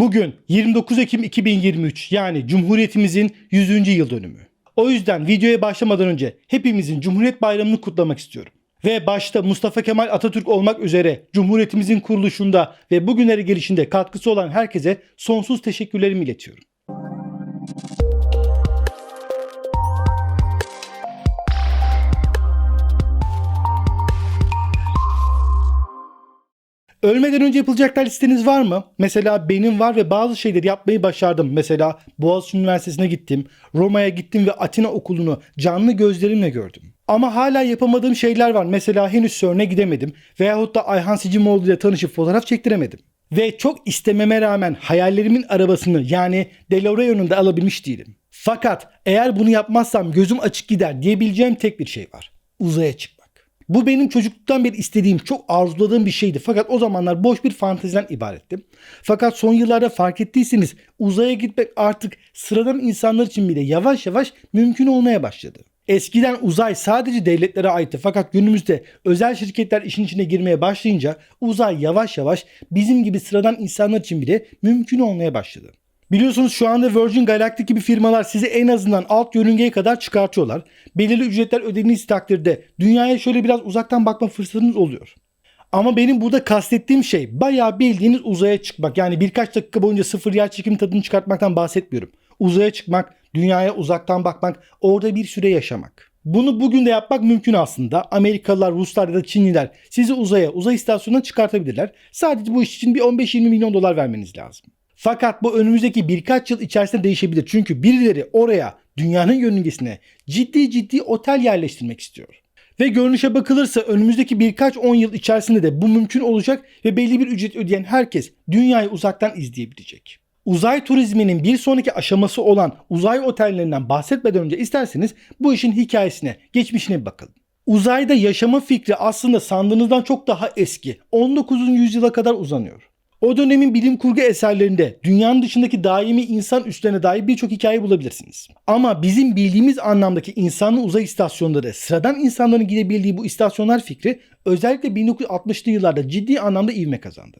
Bugün 29 Ekim 2023 yani Cumhuriyetimizin 100. yıl dönümü. O yüzden videoya başlamadan önce hepimizin Cumhuriyet Bayramı'nı kutlamak istiyorum. Ve başta Mustafa Kemal Atatürk olmak üzere Cumhuriyetimizin kuruluşunda ve bugünlere gelişinde katkısı olan herkese sonsuz teşekkürlerimi iletiyorum. Ölmeden önce yapılacaklar listeniz var mı? Mesela benim var ve bazı şeyleri yapmayı başardım. Mesela Boğaziçi Üniversitesi'ne gittim, Roma'ya gittim ve Atina okulunu canlı gözlerimle gördüm. Ama hala yapamadığım şeyler var. Mesela henüz CERN'e gidemedim veyahut da Ayhan Sicimoğlu ile tanışıp fotoğraf çektiremedim. Ve çok istememe rağmen hayallerimin arabasını yani DeLorean'ını da alabilmiş değilim. Fakat eğer bunu yapmazsam gözüm açık gider diyebileceğim tek bir şey var. Uzaya çıkmak. Bu benim çocukluktan beri istediğim, çok arzuladığım bir şeydi. Fakat o zamanlar boş bir fanteziden ibaretti. Fakat son yıllarda fark ettiyseniz uzaya gitmek artık sıradan insanlar için bile yavaş yavaş mümkün olmaya başladı. Eskiden uzay sadece devletlere aitti fakat günümüzde özel şirketler işin içine girmeye başlayınca uzay yavaş yavaş bizim gibi sıradan insanlar için bile mümkün olmaya başladı. Biliyorsunuz şu anda Virgin Galactic gibi firmalar sizi en azından alt yörüngeye kadar çıkartıyorlar. Belirli ücretler ödediğiniz takdirde dünyaya şöyle biraz uzaktan bakma fırsatınız oluyor. Ama benim burada kastettiğim şey bayağı bildiğiniz uzaya çıkmak. Yani birkaç dakika boyunca sıfır yer çekim tadını çıkartmaktan bahsetmiyorum. Uzaya çıkmak, dünyaya uzaktan bakmak, orada bir süre yaşamak. Bunu bugün de yapmak mümkün aslında. Amerikalılar, Ruslar ya da Çinliler sizi uzaya, uzay istasyonuna çıkartabilirler. Sadece bu iş için bir 15-20 milyon dolar vermeniz lazım. Fakat bu önümüzdeki birkaç yıl içerisinde değişebilir. Çünkü birileri oraya, dünyanın yörüngesine ciddi ciddi otel yerleştirmek istiyor. Ve görünüşe bakılırsa önümüzdeki birkaç 10 yıl içerisinde de bu mümkün olacak ve belli bir ücret ödeyen herkes dünyayı uzaktan izleyebilecek. Uzay turizminin bir sonraki aşaması olan uzay otellerinden bahsetmeden önce isterseniz bu işin hikayesine, geçmişine bakalım. Uzayda yaşama fikri aslında sandığınızdan çok daha eski. 19. yüzyıla kadar uzanıyor. O dönemin bilim kurgu eserlerinde dünyanın dışındaki daimi insan üslerine dair birçok hikaye bulabilirsiniz. Ama bizim bildiğimiz anlamdaki insanlı uzay istasyonları, sıradan insanların gidebildiği bu istasyonlar fikri özellikle 1960'lı yıllarda ciddi anlamda ivme kazandı.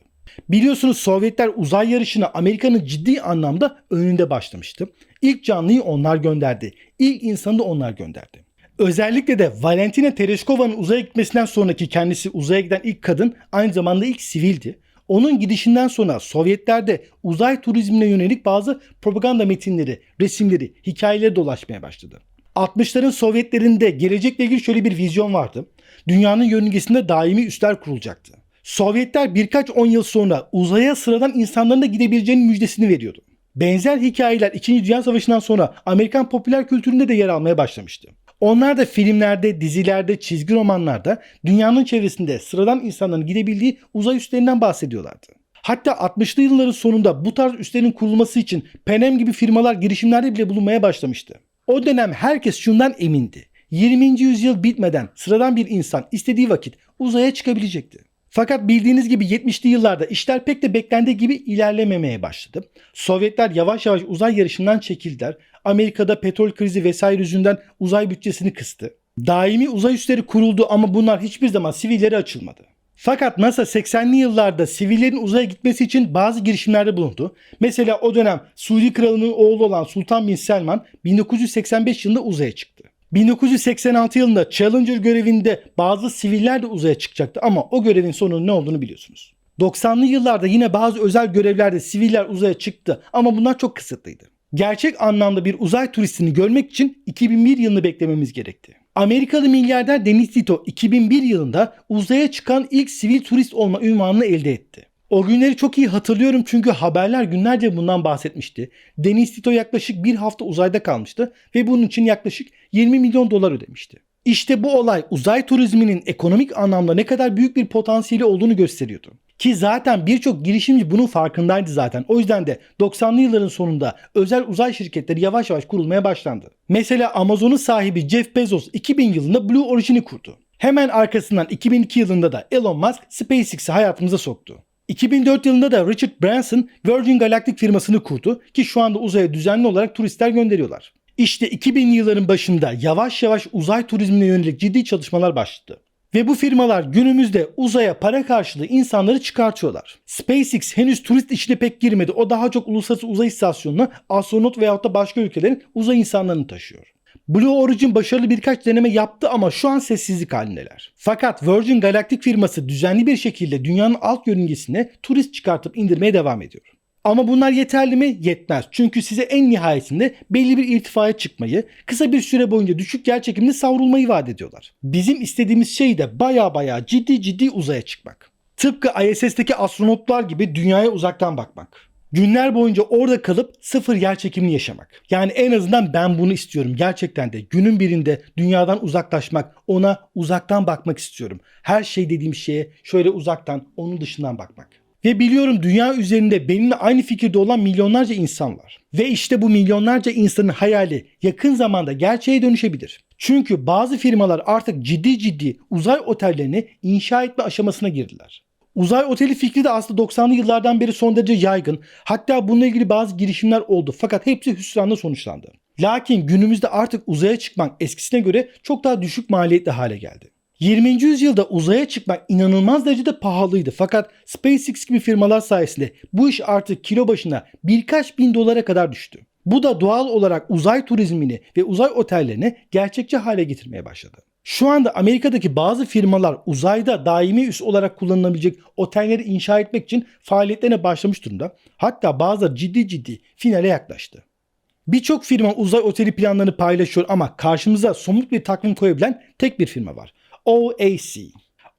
Biliyorsunuz Sovyetler uzay yarışına Amerika'nın ciddi anlamda önünde başlamıştı. İlk canlıyı onlar gönderdi. İlk insanı da onlar gönderdi. Özellikle de Valentina Tereshkova'nın uzaya gitmesinden sonraki kendisi uzaya giden ilk kadın aynı zamanda ilk sivildi. Onun gidişinden sonra Sovyetlerde uzay turizmine yönelik bazı propaganda metinleri, resimleri, hikayeleri dolaşmaya başladı. 60'ların Sovyetlerinde gelecekle ilgili şöyle bir vizyon vardı. Dünyanın yörüngesinde daimi üsler kurulacaktı. Sovyetler birkaç on yıl sonra uzaya sıradan insanların da gidebileceğinin müjdesini veriyordu. Benzer hikayeler 2. Dünya Savaşı'ndan sonra Amerikan popüler kültüründe de yer almaya başlamıştı. Onlar da filmlerde, dizilerde, çizgi romanlarda dünyanın çevresinde sıradan insanların gidebildiği uzay üstlerinden bahsediyorlardı. Hatta 60'lı yılların sonunda bu tarz üslerin kurulması için Penem gibi firmalar girişimlerde bile bulunmaya başlamıştı. O dönem herkes şundan emindi. 20. yüzyıl bitmeden sıradan bir insan istediği vakit uzaya çıkabilecekti. Fakat bildiğiniz gibi 70'li yıllarda işler pek de beklendiği gibi ilerlememeye başladı. Sovyetler yavaş yavaş uzay yarışından çekildiler. Amerika'da petrol krizi vesaire yüzünden uzay bütçesini kıstı. Daimi uzay üsleri kuruldu ama bunlar hiçbir zaman sivillere açılmadı. Fakat NASA 80'li yıllarda sivillerin uzaya gitmesi için bazı girişimlerde bulundu. Mesela o dönem Suudi Kralı'nın oğlu olan Sultan Bin Selman 1985 yılında uzaya çıktı. 1986 yılında Challenger görevinde bazı siviller de uzaya çıkacaktı ama o görevin sonunun ne olduğunu biliyorsunuz. 90'lı yıllarda yine bazı özel görevlerde siviller uzaya çıktı ama bunlar çok kısıtlıydı. Gerçek anlamda bir uzay turistini görmek için 2001 yılını beklememiz gerekti. Amerikalı milyarder Dennis Tito 2001 yılında uzaya çıkan ilk sivil turist olma ünvanını elde etti. O günleri çok iyi hatırlıyorum çünkü haberler günlerce bundan bahsetmişti. Deniz Tito yaklaşık bir hafta uzayda kalmıştı ve bunun için yaklaşık 20 milyon dolar ödemişti. İşte bu olay uzay turizminin ekonomik anlamda ne kadar büyük bir potansiyeli olduğunu gösteriyordu. Ki zaten birçok girişimci bunun farkındaydı zaten. O yüzden de 90'lı yılların sonunda özel uzay şirketleri yavaş yavaş kurulmaya başlandı. Mesela Amazon'un sahibi Jeff Bezos 2000 yılında Blue Origin'i kurdu. Hemen arkasından 2002 yılında da Elon Musk SpaceX'i hayatımıza soktu. 2004 yılında da Richard Branson Virgin Galactic firmasını kurdu ki şu anda uzaya düzenli olarak turistler gönderiyorlar. İşte 2000'li yılların başında yavaş yavaş uzay turizmine yönelik ciddi çalışmalar başladı. Ve bu firmalar günümüzde uzaya para karşılığı insanları çıkartıyorlar. SpaceX henüz turist işine pek girmedi. O daha çok uluslararası uzay istasyonuna astronot veyahut da başka ülkelerin uzay insanlarını taşıyor. Blue Origin başarılı birkaç deneme yaptı ama şu an sessizlik halindeler. Fakat Virgin Galactic firması düzenli bir şekilde dünyanın alt yörüngesine turist çıkartıp indirmeye devam ediyor. Ama bunlar yeterli mi? Yetmez. Çünkü size en nihayetinde belli bir irtifaya çıkmayı, kısa bir süre boyunca düşük yer çekiminde savrulmayı vaat ediyorlar. Bizim istediğimiz şey de baya baya ciddi ciddi uzaya çıkmak. Tıpkı ISS'teki astronotlar gibi dünyaya uzaktan bakmak. Günler boyunca orada kalıp sıfır yer çekimini yaşamak. Yani en azından ben bunu istiyorum. Gerçekten de günün birinde dünyadan uzaklaşmak, ona uzaktan bakmak istiyorum. Her şey dediğim şeye şöyle uzaktan, onun dışından bakmak. Ve biliyorum dünya üzerinde benimle aynı fikirde olan milyonlarca insan var. Ve işte bu milyonlarca insanın hayali yakın zamanda gerçeğe dönüşebilir. Çünkü bazı firmalar artık ciddi ciddi uzay otellerini inşa etme aşamasına girdiler. Uzay oteli fikri de aslında 90'lı yıllardan beri son derece yaygın. Hatta bununla ilgili bazı girişimler oldu fakat hepsi hüsranla sonuçlandı. Lakin günümüzde artık uzaya çıkmak eskisine göre çok daha düşük maliyetli hale geldi. 20. yüzyılda uzaya çıkmak inanılmaz derecede pahalıydı fakat SpaceX gibi firmalar sayesinde bu iş artık kilo başına birkaç bin dolara kadar düştü. Bu da doğal olarak uzay turizmini ve uzay otellerini gerçekçi hale getirmeye başladı. Şu anda Amerika'daki bazı firmalar uzayda daimi üs olarak kullanılabilecek otelleri inşa etmek için faaliyetlerine başlamış durumda. Hatta bazıları ciddi ciddi finale yaklaştı. Birçok firma uzay oteli planlarını paylaşıyor ama karşımıza somut bir takvim koyabilen tek bir firma var. OAC.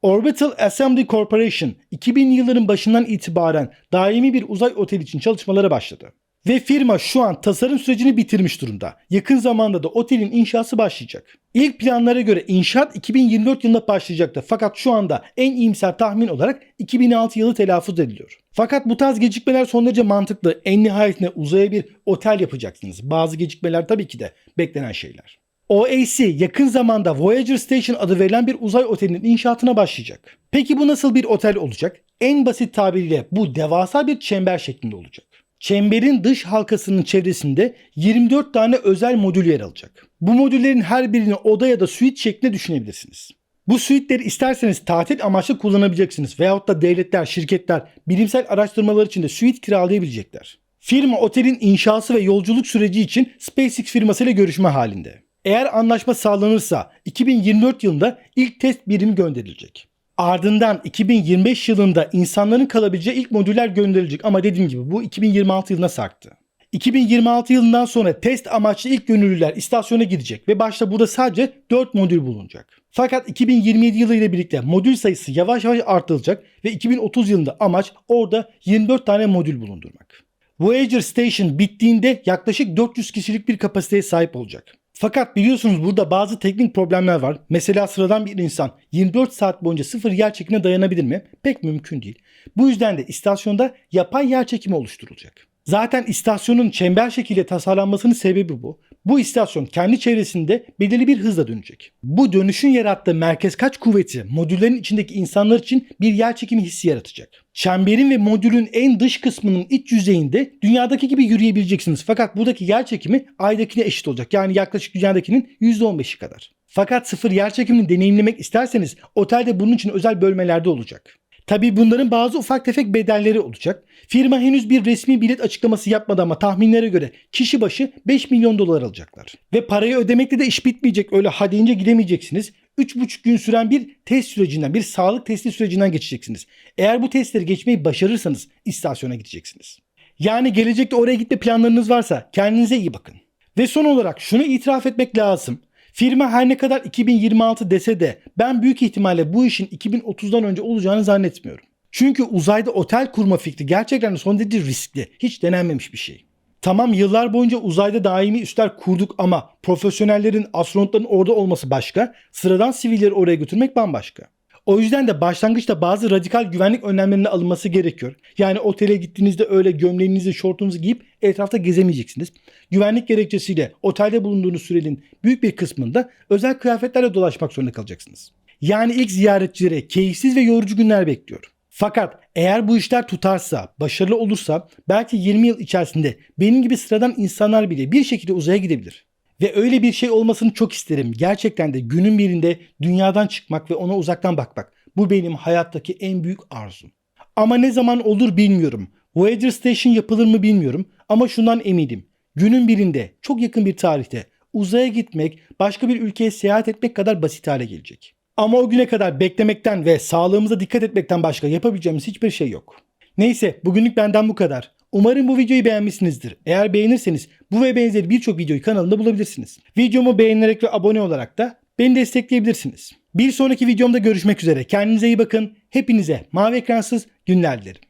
Orbital Assembly Corporation 2000 yılların başından itibaren daimi bir uzay oteli için çalışmalara başladı. Ve firma şu an tasarım sürecini bitirmiş durumda. Yakın zamanda da otelin inşası başlayacak. İlk planlara göre inşaat 2024 yılında başlayacaktı. Fakat şu anda en iyimser tahmin olarak 2006 yılı telaffuz ediliyor. Fakat bu tarz gecikmeler son derece mantıklı. En nihayetinde uzaya bir otel yapacaksınız. Bazı gecikmeler tabii ki de beklenen şeyler. OAC yakın zamanda Voyager Station adı verilen bir uzay otelinin inşaatına başlayacak. Peki bu nasıl bir otel olacak? En basit tabiriyle bu devasa bir çember şeklinde olacak. Çemberin dış halkasının çevresinde 24 tane özel modül yer alacak. Bu modüllerin her birini oda ya da suite şeklinde düşünebilirsiniz. Bu suite'leri isterseniz tatil amaçlı kullanabileceksiniz veyahut da devletler, şirketler bilimsel araştırmalar için de suite kiralayabilecekler. Firma otelin inşası ve yolculuk süreci için SpaceX firmasıyla görüşme halinde. Eğer anlaşma sağlanırsa 2024 yılında ilk test birimi gönderilecek. Ardından 2025 yılında insanların kalabileceği ilk modüller gönderilecek ama dediğim gibi bu 2026 yılına sarktı. 2026 yılından sonra test amaçlı ilk gönüllüler istasyona gidecek ve başta burada sadece 4 modül bulunacak. Fakat 2027 yılı ile birlikte modül sayısı yavaş yavaş artırılacak ve 2030 yılında amaç orada 24 tane modül bulundurmak. Voyager Station bittiğinde yaklaşık 400 kişilik bir kapasiteye sahip olacak. Fakat biliyorsunuz burada bazı teknik problemler var. Mesela sıradan bir insan 24 saat boyunca sıfır yer çekimine dayanabilir mi? Pek mümkün değil. Bu yüzden de istasyonda yapay yer çekimi oluşturulacak. Zaten istasyonun çember şekilde tasarlanmasının sebebi bu. Bu istasyon kendi çevresinde belirli bir hızla dönecek. Bu dönüşün yarattığı merkez kaç kuvveti modüllerin içindeki insanlar için bir yer çekimi hissi yaratacak. Çemberin ve modülün en dış kısmının iç yüzeyinde dünyadaki gibi yürüyebileceksiniz. Fakat buradaki yer çekimi aydakine eşit olacak. Yani yaklaşık dünyadakinin %15'i kadar. Fakat sıfır yer çekimini deneyimlemek isterseniz otelde bunun için özel bölmelerde olacak. Tabi bunların bazı ufak tefek bedelleri olacak. Firma henüz bir resmi bilet açıklaması yapmadı ama tahminlere göre kişi başı 5 milyon dolar alacaklar. Ve parayı ödemekle de iş bitmeyecek öyle ha deyince gidemeyeceksiniz. 3,5 gün süren bir test sürecinden, bir sağlık testi sürecinden geçeceksiniz. Eğer bu testleri geçmeyi başarırsanız istasyona gideceksiniz. Yani gelecekte oraya gitme planlarınız varsa kendinize iyi bakın. Ve son olarak şunu itiraf etmek lazım. Firma her ne kadar 2026 dese de ben büyük ihtimalle bu işin 2030'dan önce olacağını zannetmiyorum. Çünkü uzayda otel kurma fikri gerçekten son derece riskli. Hiç denenmemiş bir şey. Tamam yıllar boyunca uzayda daimi üsler kurduk ama profesyonellerin, astronotların orada olması başka, sıradan sivilleri oraya götürmek bambaşka. O yüzden de başlangıçta bazı radikal güvenlik önlemlerinin alınması gerekiyor. Yani otele gittiğinizde öyle gömleğinizi, şortunuzu giyip etrafta gezemeyeceksiniz. Güvenlik gerekçesiyle otelde bulunduğunuz sürenin büyük bir kısmında özel kıyafetlerle dolaşmak zorunda kalacaksınız. Yani ilk ziyaretçilere keyifsiz ve yorucu günler bekliyor. Fakat eğer bu işler tutarsa, başarılı olursa belki 20 yıl içerisinde benim gibi sıradan insanlar bile bir şekilde uzaya gidebilir. Ve öyle bir şey olmasını çok isterim. Gerçekten de günün birinde dünyadan çıkmak ve ona uzaktan bakmak. Bu benim hayattaki en büyük arzum. Ama ne zaman olur bilmiyorum. Voyager Station yapılır mı bilmiyorum ama şundan eminim. Günün birinde, çok yakın bir tarihte uzaya gitmek, başka bir ülkeye seyahat etmek kadar basit hale gelecek. Ama o güne kadar beklemekten ve sağlığımıza dikkat etmekten başka yapabileceğimiz hiçbir şey yok. Neyse bugünlük benden bu kadar. Umarım bu videoyu beğenmişsinizdir. Eğer beğenirseniz bu ve benzeri birçok videoyu kanalımda bulabilirsiniz. Videomu beğenerek ve abone olarak da beni destekleyebilirsiniz. Bir sonraki videomda görüşmek üzere. Kendinize iyi bakın. Hepinize mavi ekransız günler dilerim.